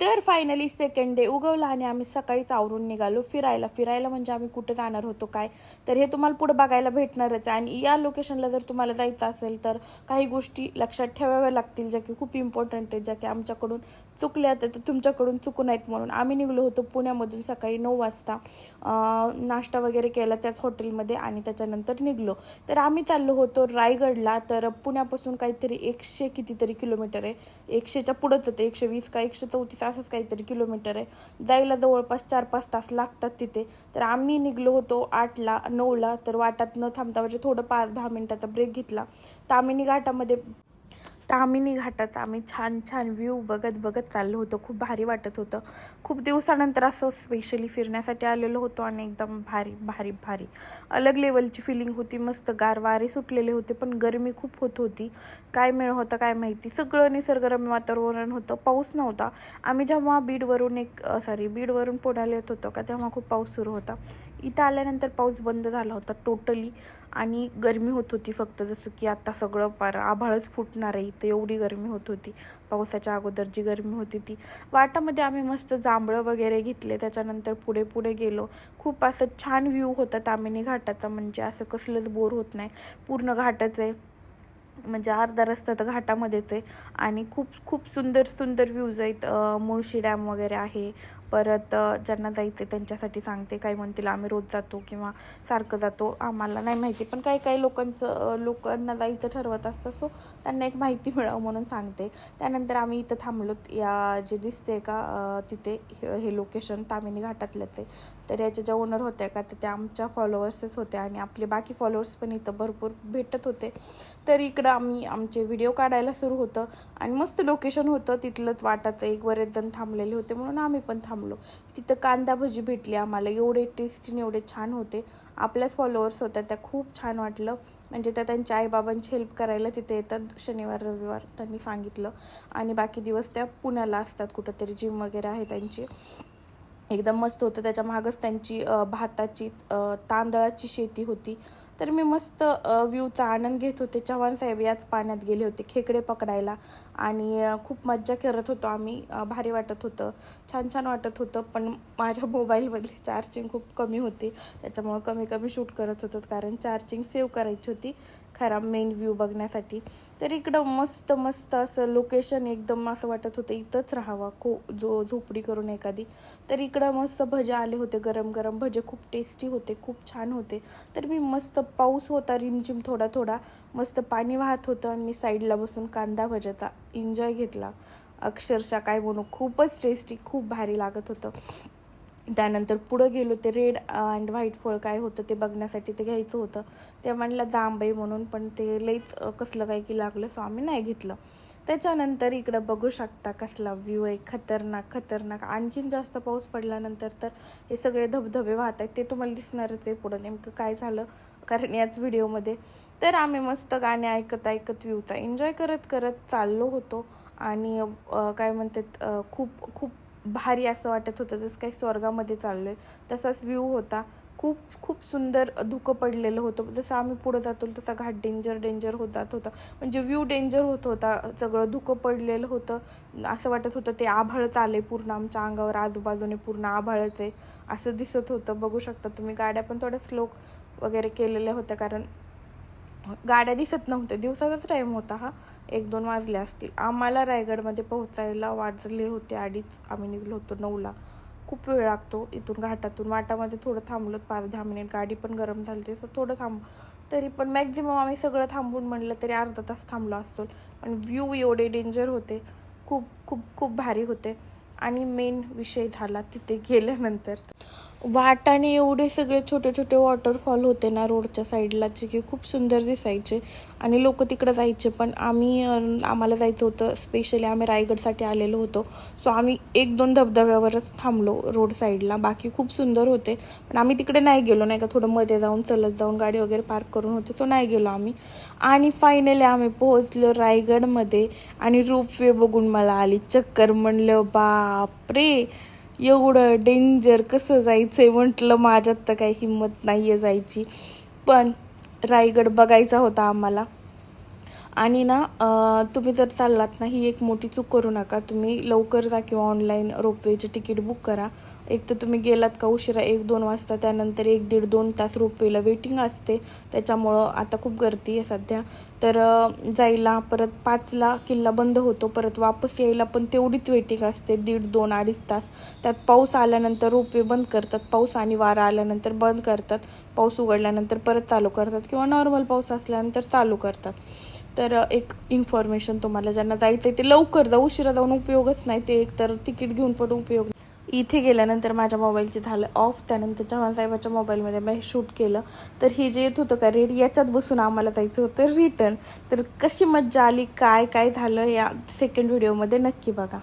तर finally second day उगवला आणि आम्ही सकाळीच आवरून निघालो. फिरायला फिरायला म्हणजे आम्ही कुठं जाणार होतो काय? तर हे तुम्हाला पुढं बघायला भेटणारच आहे. आणि या लोकेशनला जर तुम्हाला जायचं असेल तर काही गोष्टी लक्षात ठेवाव्या लागतील ज्या की खूप इम्पॉर्टंट आहेत ज्या की आमच्याकडून चुकल्या तर तुमच्याकडून चुकून आहेत म्हणून. आम्ही निघलो होतो पुण्यामधून सकाळी नऊ वाजता. नाश्ता वगैरे केला त्याच हॉटेलमध्ये आणि त्याच्यानंतर निघलो. तर आम्ही चाललो होतो रायगडला. तर पुण्यापासून काहीतरी एकशे कितीतरी किलोमीटर आहे. एकशेच्या पुढंच होतं. एकशे वीस का एकशे चौतीस असंच काहीतरी किलोमीटर आहे. जायला जवळपास चार पाच तास लागतात तिथे. तर आम्ही निघलो होतो आठला नऊला. तर वाटात न थांबता म्हणजे थोडं पाच दहा मिनिटाचा ब्रेक घेतला. तामिनी घाटामध्ये तामिनी घाटात आम्ही छान छान व्ह्यू बघत बघत चाललो होतो. खूप भारी वाटत होतं. खूप दिवसानंतर असं स्पेशली फिरण्यासाठी आलेलो होतो आणि एकदम भारी भारी भारी. अलग लेवलची फिलिंग होती. मस्त गार वारे सुटलेले होते पण गरमी खूप होत होती. काय मिळ होतं काय माहिती. सगळं निसर्गरम्य वातावरण होतं. पाऊस नव्हता. आम्ही जेव्हा बीडवरून एक सॉरी बीडवरून पुण्याला येत होतो का तेव्हा खूप पाऊस सुरू होता. इथं आल्यानंतर पाऊस बंद झाला होता टोटली आणि गरमी होत होती फक्त. जसं की आता सगळं पार आभाळच फुटणार आहे इथं एवढी गरमी होत होती. पावसाच्या अगोदर जी गरमी होती ती. वाटामध्ये आम्ही मस्त जांभळं वगैरे घेतले. त्याच्यानंतर पुढे पुढे गेलो. खूप असं छान व्ह्यू होता तामिनी घाटाचा. म्हणजे असं कसलंच बोर होत नाही. पूर्ण घाटच आहे. म्हणजे अर्धा रस्ता तर घाटामध्येच आहे. आणि खूप खूप सुंदर सुंदर व्ह्यूज आहेत. मुळशी डॅम वगैरे आहे. परत ज्यांना जायचं आहे त्यांच्यासाठी सांगते. काही म्हणतील आम्ही रोज जातो किंवा सारखं जातो. आम्हाला नाही माहिती पण काही काही लोकांचं लोकांना जायचं ठरवत असतं सो त्यांना एक माहिती मिळावं म्हणून सांगते. त्यानंतर आम्ही इथं थांबलो. या जे दिसते का तिथे हे हे लोकेशन तामिनी घाटातलंच आहे तर याच्या ज्या ओनर होत्या का तर त्या आमच्या फॉलोअर्सच होत्या आणि आपले बाकी फॉलोअर्स पण इथं भरपूर भेटत होते. तर इकडं आम्ही आमचे व्हिडिओ काढायला सुरू होतं आणि मस्त लोकेशन होतं. तिथलंच वाटाचं एक बरेच जण थांबलेले होते म्हणून आम्ही पण थांब थांबलो. तिथं कांदा भजी भेटली आम्हाला. एवढे टेस्टीने एवढे छान होते. आपल्याच फॉलोअर्स होत्या. त्या खूप छान वाटलं. म्हणजे त्या त्यांच्या आईबाबांची हेल्प करायला तिथे येतात. शनिवार रविवार त्यांनी सांगितलं. आणि बाकी दिवस त्या पुण्याला असतात कुठंतरी. जिम वगैरे आहे त्यांची. एकदम मस्त होतं. त्याच्या मागच त्यांची भाताची तांदळाची शेती होती. तर मी मस्त व्ह्यूचा आनंद घेत होते. चव्हाण साहेब याच पाण्यात गेले होते खेकडे पकडायला आणि खूप मज्जा करत होतो आम्ही. भारी वाटत होतं. छान छान वाटत होतं पण माझ्या मोबाईलमधली चार्जिंग खूप कमी होती. त्याच्यामुळं कमी कमी शूट करत होतो कारण चार्जिंग सेव्ह करायची होती. खरा मेन व्ह्यू बघण्यासाठी. तर इकडं मस्त मस्त असं लोकेशन एकदम असं वाटत होतं इथंच राहावा. खो जो झोपडी करून एखादी. तर इकडं मस्त भजे आले होते गरम गरम भजे. खूप टेस्टी होते खूप छान होते. तर मी मस्त पाऊस होता रिमझिम थोडा थोडा मस्त पाणी वाहत होतं आणि मी साईडला बसून कांदा भजता एन्जॉय घेतला. अक्षरशः काय म्हणू खूपच टेस्टी खूप भारी लागत होतं. त्यानंतर पुढं गेलो ते रेड अँड व्हाईट फळ काय होतं ते बघण्यासाठी ते घ्यायचं होतं. ते म्हणलं जांबाई म्हणून पण ते लईच कसलं काय की लागलं सो आम्ही नाही घेतलं. त्याच्यानंतर इकडं बघू शकता कसला व्ह्यू आहे खतरनाक खतरनाक. आणखीन जास्त पाऊस पडल्यानंतर तर हे सगळे धबधबे वाहत आहेत ते तुम्हाला दिसणारच आहे पुढं नेमकं काय झालं. कारण याच व्हिडिओमध्ये. तर आम्ही मस्त गाणे ऐकत ऐकत व्ह्यूचा एन्जॉय करत करत चाललो होतो. आणि काय म्हणतात खूप खूप भारी असं वाटत होतं जसं काही स्वर्गामध्ये चाललो आहे तसाच व्ह्यू होता. खूप खूप सुंदर धुकं पडलेलं होतं. जसं आम्ही पुढं जातो तसा घाट डेंजर डेंजर होत जात होता. म्हणजे व्ह्यू डेंजर होत होता. सगळं धुकं पडलेलं होतं. असं वाटत होतं ते आभाळच आले पूर्ण आमच्या अंगावर. आजूबाजूने पूर्ण आभाळच आहे. असं दिसत होतं. बघू शकता तुम्ही गाड्या पण थोड्या स्लो वगैरे केलेल्या होत्या कारण गाड्या दिसत नव्हत्या. दिवसाचाच टाईम होता हा. एक दोन वाजले असतील. आम्हाला रायगडमध्ये पोहोचायला वाजले होते अडीच. आम्ही निघलो होतो नऊला. खूप वेळ लागतो इथून घाटातून. वाटामध्ये थोडं थांबलो. पाच दहा मिनिट. गाडी पण गरम झाली होती सो थोडं थांब. तरी पण मॅक्झिमम आम्ही सगळं थांबून म्हणलं तरी अर्धा तास थांबलो असतो. पण व्ह्यू एवढे डेंजर होते. खूप खूप खूप भारी होते. आणि मेन विषय झाला तिथे गेल्यानंतर. वाटाने एवढे सगळे छोटे छोटे वॉटरफॉल होते ना रोडच्या साईडला जे की खूप सुंदर दिसायचे. आणि लोक तिकडं जायचे पण आम्ही आम्हाला जायचं होतं. स्पेशली आम्ही रायगडसाठी आलेलो होतो. सो आम्ही एक दोन धबधब्यावरच थांबलो रोड साईडला बाकी खूप सुंदर होते. पण आम्ही तिकडे नाही गेलो. नाही का थोडं मध्ये जाऊन चलत जाऊन गाडी वगैरे पार्क करून होते. सो नाही गेलो आम्ही. आणि फायनली आम्ही पोहोचलो रायगडमध्ये. आणि रोपवे बघून मला आली चक्कर. म्हणलं बापरे! एवढं डेंजर कसं जायचं आहे म्हटलं माझ्यात तर काही हिंमत नाही आहे जायची. पण रायगड बघायचा होता आम्हाला. आणि ना तुम्ही जर चाललात ना ही एक मोठी चूक करू नका. तुम्ही लवकर जा किंवा ऑनलाईन रोपवेचे तिकीट बुक करा. एक तर तुम्ही गेलात का उशिरा एक दोन वाजता त्यानंतर एक दीड दोन तास रोपवेला वेटिंग असते. त्याच्यामुळं आता खूप गर्दी आहे सध्या. तर जायला परत पाचला किल्ला बंद होतो. परत वापस यायला पण तेवढीच वेटिंग असते. दीड दोन अडीच तास. त्यात पाऊस आल्यानंतर रोपवे बंद करतात. पाऊस आणि वारा आल्यानंतर बंद करतात. पाऊस उघडल्यानंतर परत चालू करतात किंवा नॉर्मल पाऊस असल्यानंतर चालू करतात. तर एक इन्फॉर्मेशन तुम्हाला ज्यांना जायचं आहे ते लवकर जा. उशिरा जाऊन उपयोगच नाही. ते एक तर तिकीट घेऊन पण उपयोग इथे गेल्यानंतर माझ्या मोबाईलचे झालं ऑफ त्यानंतर चव्हाण साहेबाच्या मोबाईलमध्ये मी शूट केलं. तर हे जे येत होतं का रेड याच्यात बसून आम्हाला जायचं होतं रिटर्न तर कशी मज्जा आली? काय काय झालं? या सेकंड व्हिडिओमध्ये नक्की बघा.